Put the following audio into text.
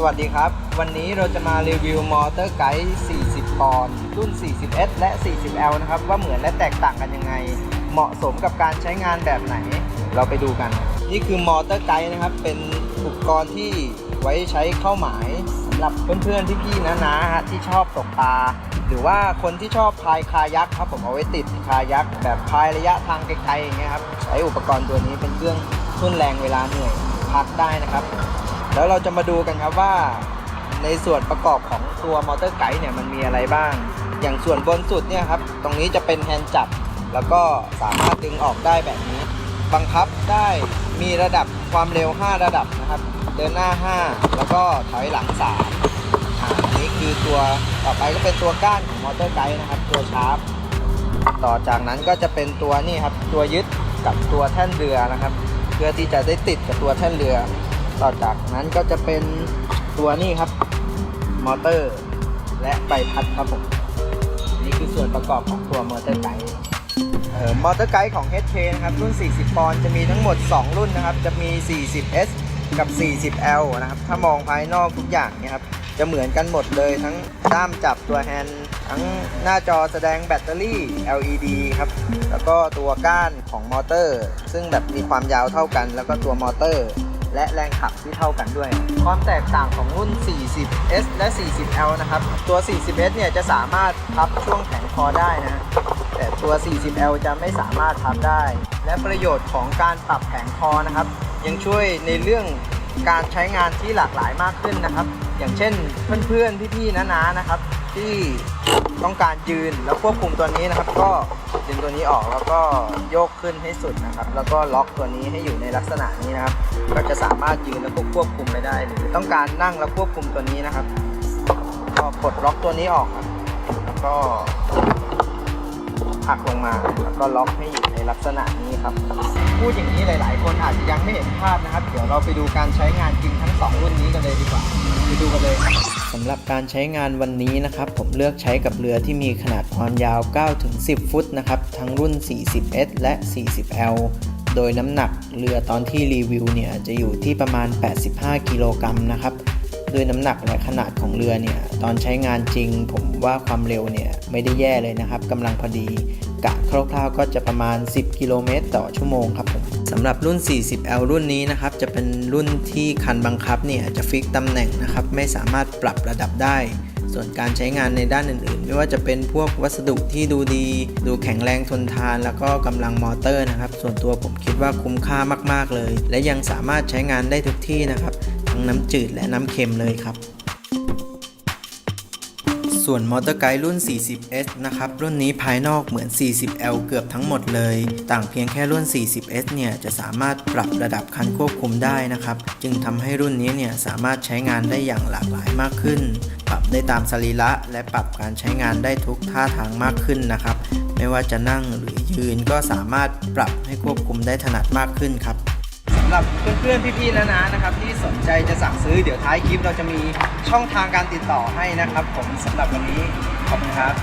สวัสดีครับ วันนี้เราจะมารีวิวมอเตอร์ไกด์ 40 ปอนด์รุ่น 40S และ 40L นะครับ ว่าเหมือนและแตกต่างกันยังไง เหมาะสมกับการใช้งานแบบไหน เราไปดูกัน นี่คือมอเตอร์ไกด์นะครับ เป็นอุปกรณ์ที่ไว้ใช้เข้าหมายสำหรับเพื่อนๆพี่ๆนะๆฮะที่ชอบตกปลาหรือว่าคนที่ชอบพายคายักครับผมเอาไว้ติดคายักแบบพายระยะทางไกลๆอย่างเงี้ยครับใช้อุปกรณ์ตัวนี้เป็นเครื่องทุ่นแรงเวลาเหนื่อยพักได้นะครับ แล้วเราจะมาดูกันครับว่าในส่วนประกอบของตัวมอเตอร์ไกด์เนี่ยมันมีอะไรบ้าง อย่างส่วนบนสุดเนี่ยครับ ตรงนี้จะเป็นแฮนด์จับ แล้วก็สามารถดึงออกได้แบบนี้ บังคับได้มีระดับความเร็ว 5 ระดับนะครับ เดินหน้า 5 แล้วก็ถอยหลัง3อ่าอันนี้คือตัวต่อไปก็เป็นตัวก้านของมอเตอร์ไกด์นะครับ ตัวชาร์ปต่อจากนั้นก็จะเป็นตัวนี่ครับ ตัวยึดกับตัวแท่นเรือนะครับ เพื่อที่จะได้ติดกับตัวแท่นเรือ ต่อจากนั้นก็จะเป็นตัวนี่ครับ มอเตอร์ และใบพัดครับผมนี่คือส่วนประกอบของตัวมอเตอร์ไกด์มอเตอร์ไกด์ของ HK นะครับ รุ่น 40 ปอนด์จะมีทั้งหมด 2 รุ่นนะครับ จะมี 40S กับ 40L นะครับ ถ้ามองภายนอกทุกอย่างเนี่ยครับ จะเหมือนกันหมดเลยทั้งด้ามจับตัวแฮนด์ทั้งหน้าจอแสดงแบตเตอรี่ LED ครับ แล้วก็ตัวก้านของมอเตอร์ ซึ่งแบบมีความยาวเท่ากัน แล้วก็ตัวมอเตอร์ และแรงขับที่เท่ากันด้วย ความแตกต่างของรุ่น 40S และ 40L นะครับ ตัว 40S เนี่ยจะสามารถพับช่วงแขนคอได้นะ แต่ตัว 40L จะไม่สามารถพับได้ และประโยชน์ของการปรับแผงคอนะครับ ยังช่วยในเรื่องการใช้งานที่หลากหลายมากขึ้นนะครับ อย่างเช่นเพื่อนๆพี่ๆน้าๆนะครับที่ต้องการยืนแล้วควบคุมตัวนี้นะครับ ก็ดึงตัวนี้ออกแล้วก็โยกขึ้นให้สุดนะครับ แล้วก็ล็อกตัวนี้ให้อยู่ในลักษณะนี้นะครับ ก็จะสามารถยืนแล้วก็ควบคุมไปได้ หรือต้องการนั่งแล้วควบคุมตัวนี้นะครับ ก็กดล็อกตัวนี้ออกแล้วก็ผลักลงมาแล้วก็ล็อกให้อยู่ในลักษณะนี้ครับ พูดอย่างนี้หลาย ๆ คนอาจจะยังไม่เห็นภาพนะครับ เดี๋ยวเราไปดูการใช้งานจริงทั้งสองรุ่นนี้กันเลยดีกว่า หรับการใช้งานวันนี้นะครับผมเลือกใช้กับเรือที่มีขนาดความยาว 9-10 ฟุตนะครับทั้งรุ่น 40S และ 40L โดยน้ำหนักเรือตอนที่รีวิวเนี่ยจะอยู่ที่ประมาณ 85 กิโลกรัมนะครับ ด้วยน้ำหนักและขนาดของเรือเนี่ยตอนใช้งานจริง ผมว่าความเร็วเนี่ยไม่ได้แย่เลยนะครับกำลังพอดี กะคร่าวๆก็จะประมาณ 10 กิโลเมตรต่อชั่วโมงครับผมสำหรับรุ่น 40L รุ่นนี้นะครับจะเป็นรุ่นที่คันบังคับเนี่ยจะฟิกตำแหน่งนะครับไม่สามารถปรับระดับได้ ส่วนการใช้งานในด้านอื่นๆ ไม่ว่าจะเป็นพวกวัสดุที่ดูดี ดูแข็งแรงทนทาน แล้วก็กำลังมอเตอร์นะครับ ส่วนตัวผมคิดว่าคุ้มค่ามากๆเลย และยังสามารถใช้งานได้ทุกที่นะครับ ทั้งน้ำจืดและน้ำเค็มเลยครับ ส่วนมอเตอร์ไกด์รุ่น 40S นะครับ รุ่นนี้ภายนอกเหมือน 40L เกือบทั้งหมดเลย ต่างเพียงแค่รุ่น 40S เนี่ยจะสามารถปรับระดับคันควบคุมได้นะครับ จึงทำให้รุ่นนี้เนี่ยสามารถใช้งานได้อย่างหลากหลายมากขึ้น ปรับได้ตามสรีระและปรับการใช้งานได้ทุกท่าทางมากขึ้นนะครับ ไม่ว่าจะนั่งหรือยืนก็สามารถปรับให้ควบคุมได้ถนัดมากขึ้นครับำหรับเพื่อนๆพี่ๆนะนะนะครับ ที่สนใจจะสั่งซื้อเดี๋ยวท้ายคลิปเราจะมีช่องทางการติดต่อให้นะครับ ผมสำหรับวันนี้ขอบคุณครับ